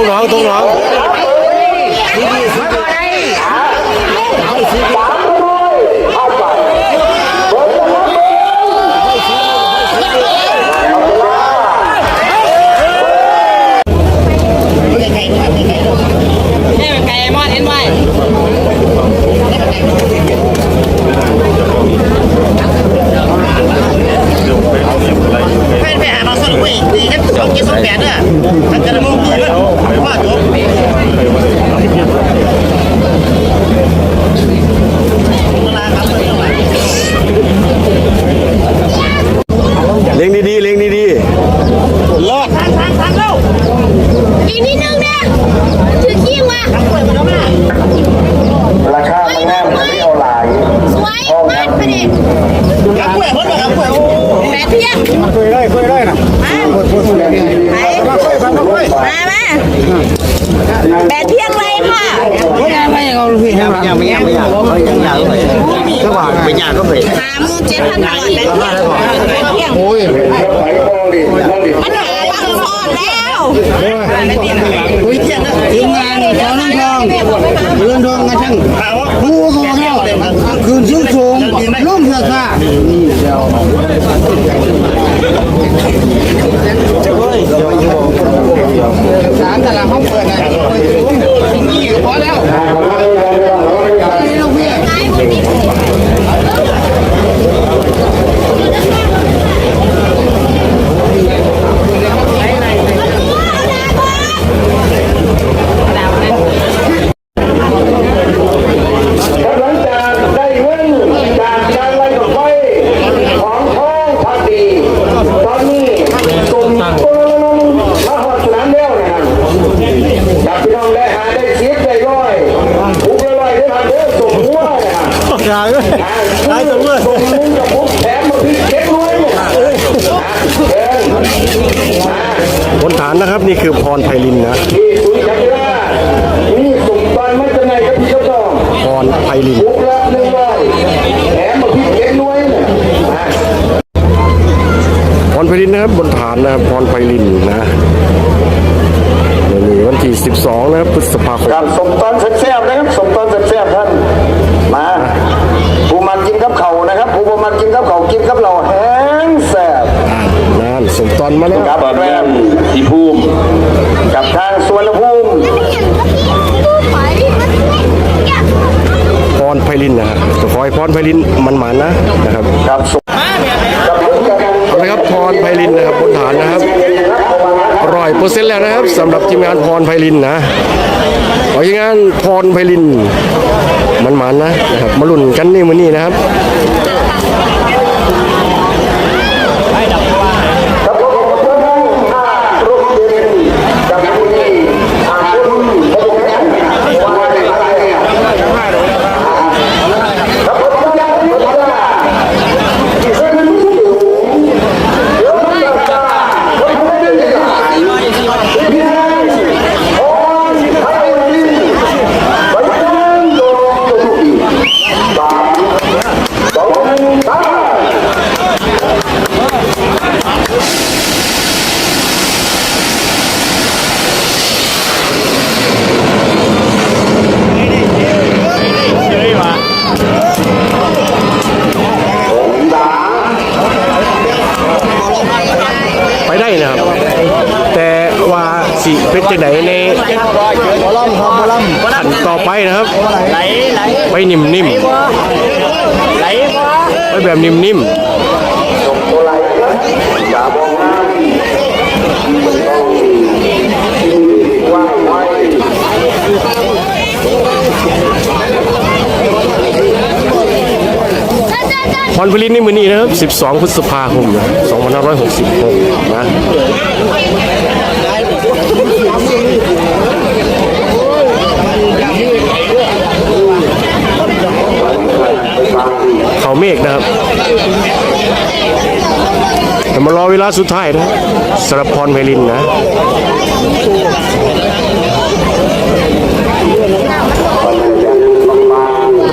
งหน้องตรงหน้องนี่มันไก่มอดเห็นไหมไม่ไปหามาสนุกอีกดีกันสองกินสองแปดเนี่ยถ้าเกิดมึงดีแล้วว่าจบเวลาครับเท่าไหร่ เล็งดีๆเล็งดี รอดทางทางทางเร็ว อีกนิดนึงนะถือขี้มา เปิดมาแล้วแม่ ราคามันแน่มันไม่เอาหลาย สวยมากประเด็น กับกล้วยเพิ่นมากับกล้วยโอ้ แม่เพียง คุยได้คุยได้นะ มามามาแปดเที่ยงเลยค่ะ ไม่เอาลูกพี่ ไม่ยากไม่ยากไม่ยากเขายังยากเลยสว่างไม่ยากก็ไป สามหมื่นเจ็ดพันบาทแปดเที่ยงแปดเที่ยง โอ้ยไหวมองดิ มันหาลังทอดแล้วคุยเที่ยงนะทีมงานเจ้าน้องทองเรือนทองกันทั้งผู้เขาเข้าคืนสูงสูงร่มเสือค่ะสามแต่ละห้องเปิดนะนี่พอแล้วนี่ลูกพี่หลังจากได้เงินจากการไล่ดอกไฟของท้องพักดี ตอนนี้กลุ่มตัวมาหอดสนามแล้วนะครับจากพี่น้องได้หาได้เสียได้ร้อยทุกร้อยได้มาเด้อส่งหัวนะครับ ๆได้เลยได้ตรงเลย ส่งมึงกับผมแถมมาพี่เก็บร้อยเนี่ยเออ บนฐานนะครับนี่คือพรไพลินนะ ที่สุริยันรานี่สุ่มตอนไม่จะไหนกับพี่เจ้าต้อง พรไพลิน ทุกละหนึ่งร้อยแถมมาพี่เก็บร้อยเนี่ยอ่า พรไพ ลินนะครับบนฐานนะครับพรไพลินนะนี่วันที่ 12 นะครับพฤษภาคมครับสมตอนแซ่บๆนะครับสมตอนแซ่บๆท่านมาผู้มันกินกับเขาวนะครับผู้บ่มันกินกับเขาวกินกับเราแห้งแซ่บนั่นสมตอนมาแล้วกับแรมที่ภูมิกับทางสวนภูมิตู้ไฟมันเนี่ยพรไพลินนะครับจะขอให้พรไพลินมันหมานๆนะนะครับกับสมกับผมกับผม เอาละค รับพรไพลินนะครับบนฐานนะครับร้อยเปอร์เซ็นต์แล้วนะครับสำหรับทีมงานพรไพลินนะขอทีมงานพรไพลินมันมานๆนะนะครับมาลุ้นกันนี่มือนี่นะครับผมกับผมอารุ่งเรืองกับผู้นี้อารุ่งพระองค์นั้นว่าในอะไรเนี่ยกับผมกับผมกับผมที่เป็นผู้อยู่เดี๋ยวมันจะตายคนไม่ได้ยินที่พี่นายโอ้ยไทยนี่ไปนั่งดูดูสามสองสาม ไปได้นะครับ แต่ว่าสิเป็นจังไดในขั้นต่อไปนะครับ ไหลไหล ไปนิ่ม ไหลบ่ ๆไปแบบนิ่ม ตัวไรครับอย่ามองหน้าว่างไว้ ๆพรพลินนี่มื้อนี้นะครับ 12 พฤษภาคมนะ2566 นะเขาเมฆนะครับแต่มารอเวลาสุดท้ายนะสำหรับพรไพลินนะ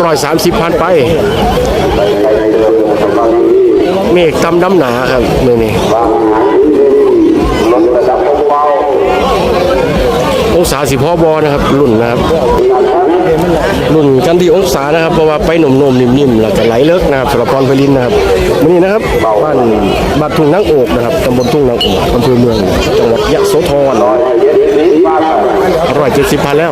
ร้อยสามสิบพันไป เมฆตำดำหนาครับมือนี้ลดระดับเบาโอ้าสิพ่อบอนะครับรุ่นนะครับรุ่นกันที่องศานะครับเพราะว่าไปหนุ่มๆนิ่มๆแล้วก็ไหลเลิกนะครับสำหรับพรพลินนะครับวันนี้นะครับบ้านบ้านทุ่งนางโอกนะครับตำบลทุ่งนางโอกอำเภอเมืองจังหวัดยะโสธรอร่อยเจ็ดสิบพันแล้ว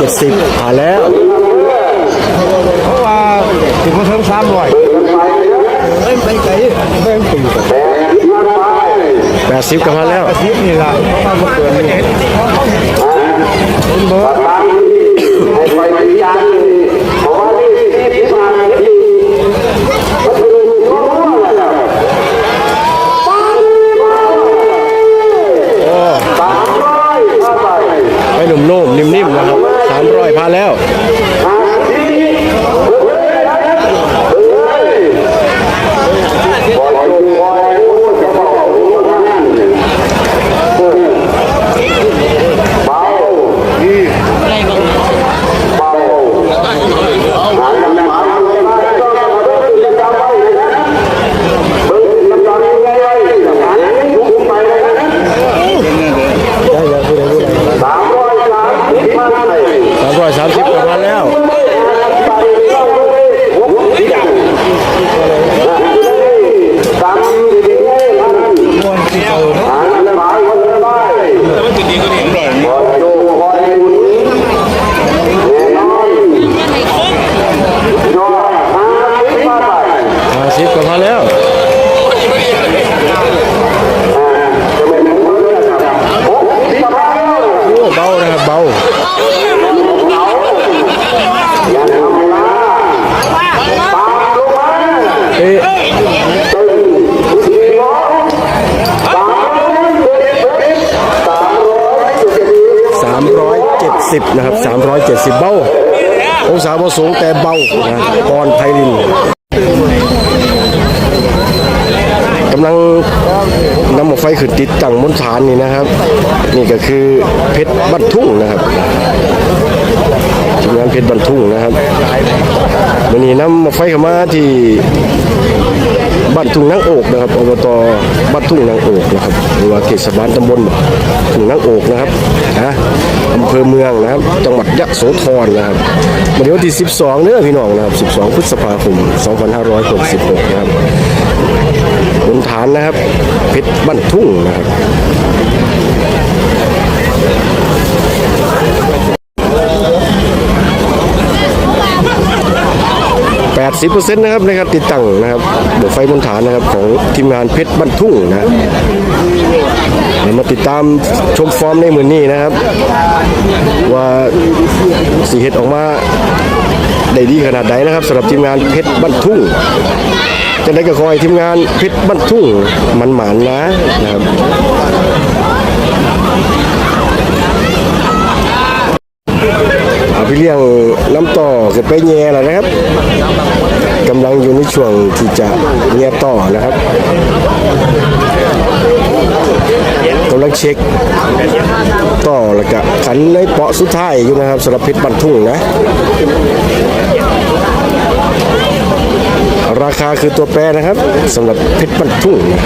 270ผ่านแล้วถึงมาเพิ่มสามร้อย80ก็ผ่านแล้วทิปนี่ละมาเกินนี่ ไปหนุ่มๆนิ่มๆนะครับ300ผ่านแล้ว 330ก็ผ่านแล้ว 50ก็ผ่านแล้ว โอ้เบานะครับเบา เอ๊ะ 370นะครับ370 เบาองศาบ่สูงแต่เบานะปอนไพลินกำลังนำหมอไฟขึ้นติดตั้งบนฐานนี่นะครับ นี่ก็คือเพชรบันทุ่งนะครับทีมงานเพชรบันทุ่งนะครับวันนี้นำหมอไฟเข้ามาที่บ้านทุ่งนางโอกนะครับอบตบ้านทุ่งนางโอกนะครับหรือว่าเทศบาลตำบลทุ่งนางโอกนะครับนะ อำเภอเมืองนะครับ จังหวัดยะโสธรนะครับวันนี้วันที่ 12เนื้อพี่น้องนะครับ 12 พฤษภาคม 2566 นะครับบนฐานนะครับ เพชรบ้านทุ่งนะครับ80%นะครับในการติดตั้งนะครับระบบไฟบนฐานนะครับของทีมงานเพชรบ้านทุ่งนะ เดี๋ยวมาติดตามชมฟอร์มในมือนี้นะครับ ว่าสีเห็ดออกมาได้ดีขนาดไหนนะครับสำหรับทีมงานเพชรบ้านทุ่งจะได้ก็คอยทีมงานเพชรบ้านทุ่งมันหมานนะนะครับเอาพี่เลี้ยงน้ำต่อจะไปแย่แล้วนะครับกำลังอยู่ในช่วงที่จะแย่ต่อนะครับ กำลังเช็คต่อแล้วก็ขันในเปาะสุดท้ายอยู่นะครับสำหรับเพชรบันทุ่งนะ ราคาคือตัวแปรนะครับสำหรับเพชรบันทุ่งนะ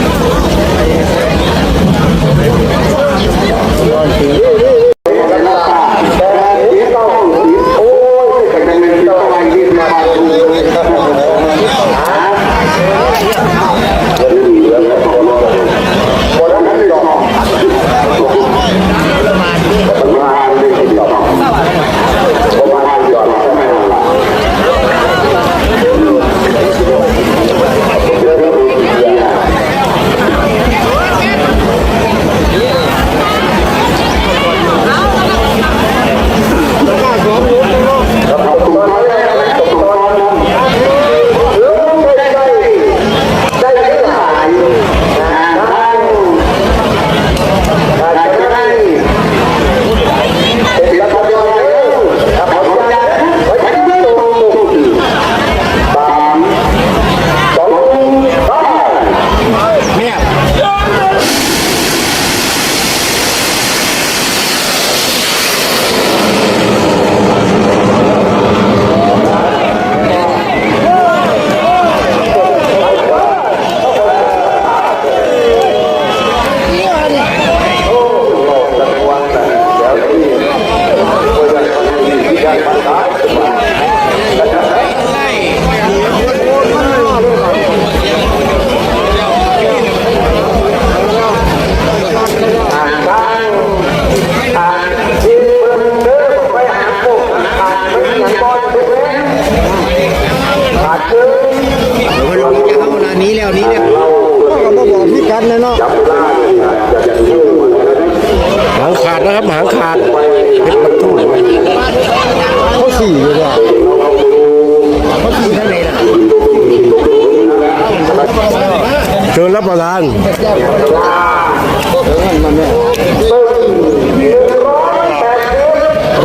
เชิญรับประทาน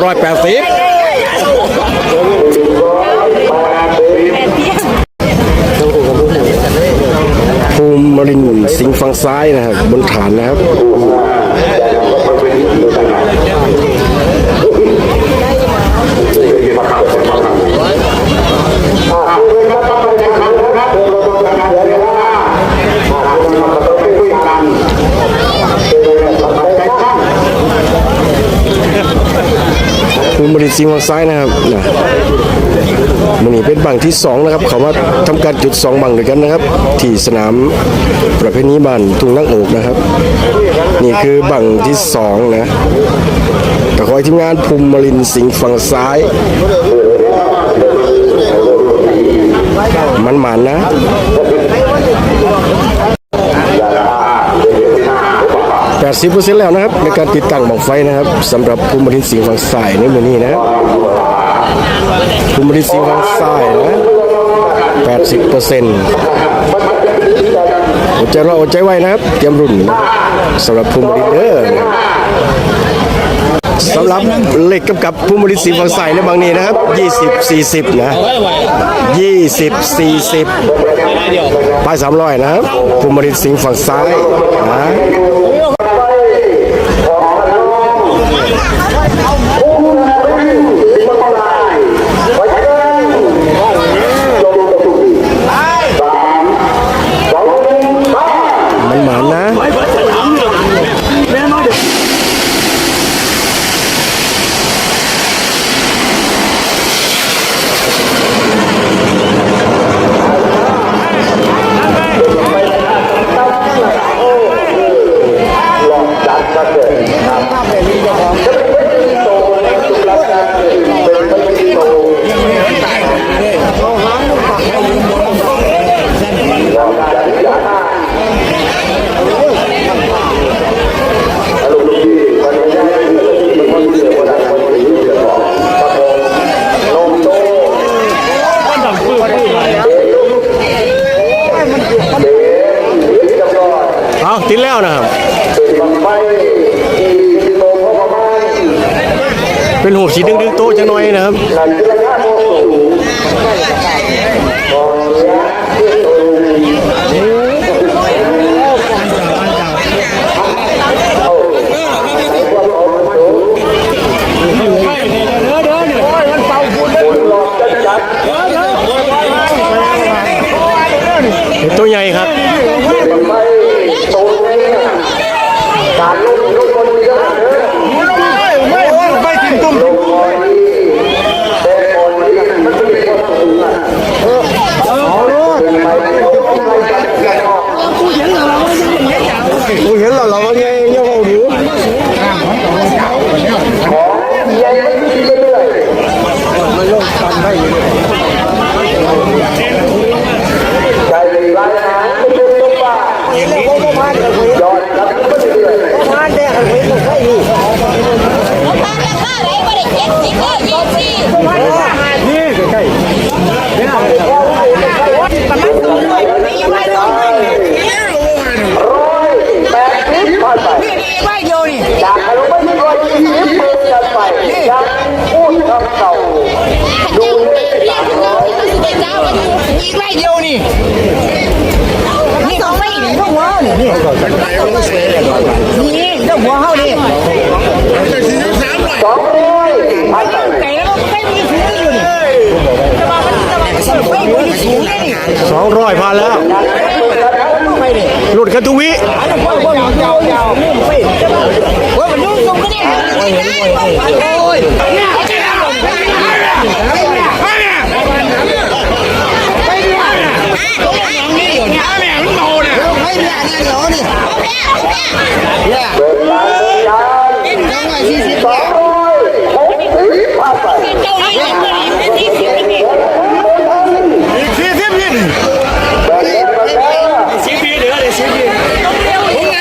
ร้อยแปดสิบภูมิมรินสิงฟังซ้ายนะครับ บนฐานนะครับ ภูมิรินทร์สิงห์ฝั่งซ้ายนะครับนะมันนี่เป็นบังที่สองนะครับเขามาทำการจุดสองบังด้วยกันนะครับ ที่สนามประเพณีบ้านทุ่งนักโอกนะครับ นี่คือบังที่สองนะแต่ขอให้ทีมงานภูมิรินสิงห์ฝั่งซ้ายมันหมันนะ 80%แล้วนะครับ ในการติดตั้งบังไฟนะครับสำหรับภูมิรินสิงห์ฝั่งซ้ายในมือนี้นะครับภูมิรินสิงห์ฝั่งซ้ายนะ80%อดใจรออดใจไว้นะครับ เตรียมรุ่นสำหรับภูมิรินทร์เด้อสำหรับเหล็กกำกับภูมิรินทร์สิงห์ฝั่งซ้ายในบางนี้นะครับ 20 40 นะ 20 40ป้าย300 นะครับภูมิรินทร์สิงห์ฝั่งซ้ายนะ ติดแล้วนะครับ เป็นหูสีดึงดึงๆโต๊ะจะน้อยนะครับตัวใหญ่ครับ กูเห็นแล้วเราก็ยังยังเอาอยู่ ใจร้ายนะไม่เป็นตัวป่ายอดรับไม่ได้เลย บ้านราคาไหนบ่ได้เจ็ดสิบก็ยี่สิบประมาณสองร้อยไม่ไม่ต้อง ร้อยแปดสิบผ่านไป ไม่เดียวนี่ จากอารมณ์ไม่ร้อยยี่สิบเปิดกันไปยังพูดคำเก่าดูเลขสามร้อย อี กไม่เดียวนี่นี่สองไม่นี่พวกหัวนี่นี่นี่เจ้าหัวเขานี่สองร้อยผ่านไปไก่แล้วก็ไม่มีสูงอยู่นี่จะมามันจะมาไม่มีสูงเลยนี่200พาแล้วหลุดกันทุกวิยาวยาวไม่ไม่ว่ามันยุ่งตรงนี้โอ้ยโอ้ยไม่เนี่ยเนี่ยเดี๋ยวนี่เดินทางเดินทางต้องมาสี่สิบสองร้อย หกสิบผ่านไปเจ้านี่ยังไม่ได้สี่สิบนี่เดินทางเดินทาง สี่สิบเดือนเลยสี่สิบ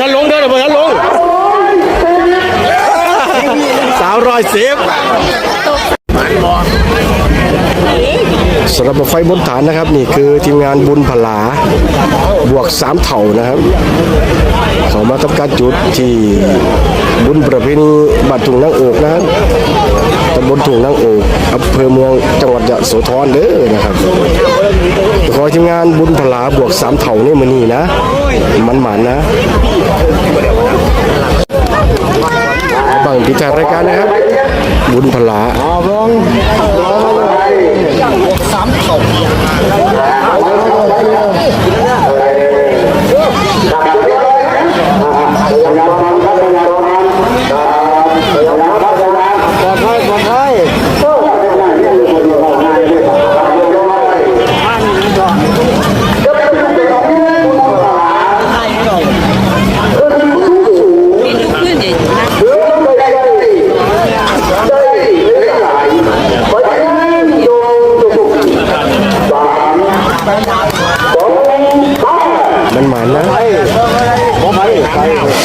ทันลงเด้อเบิร์ทันลงสาว ร้อยสิบสำหรับไฟบนฐานนะครับนี่คือทีมงานบุญผลาบวกสามเถ่านะครับ เขามาทำการจุดที่บุญประเพณีบ้านถุงนางโอกนะครับตำบลถุงนางโอกอำเภอเมืองจังหวัดยะโสธรเด้อนะครับขอทีมงานบุญผลาบวกสามเถ่านี่มือนี่นะมันหมันนะ บังพิจารรายการนะครับ บุญพลามตก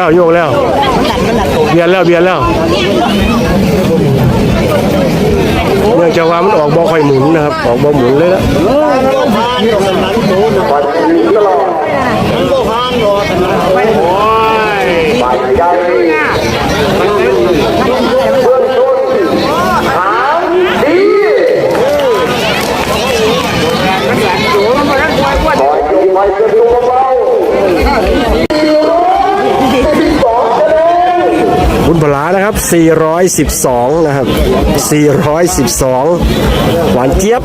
แล้วโยกแล้วเบียนแล้วเบียนแล้วเนื่องจากว่ามันออกบอค่อยหมุนนะครับ ออกบอหมุนเลยนะปัดนี้ตลอ คุณพลานะครับ 412 นะครับ 412 หวานเจี๊ยบ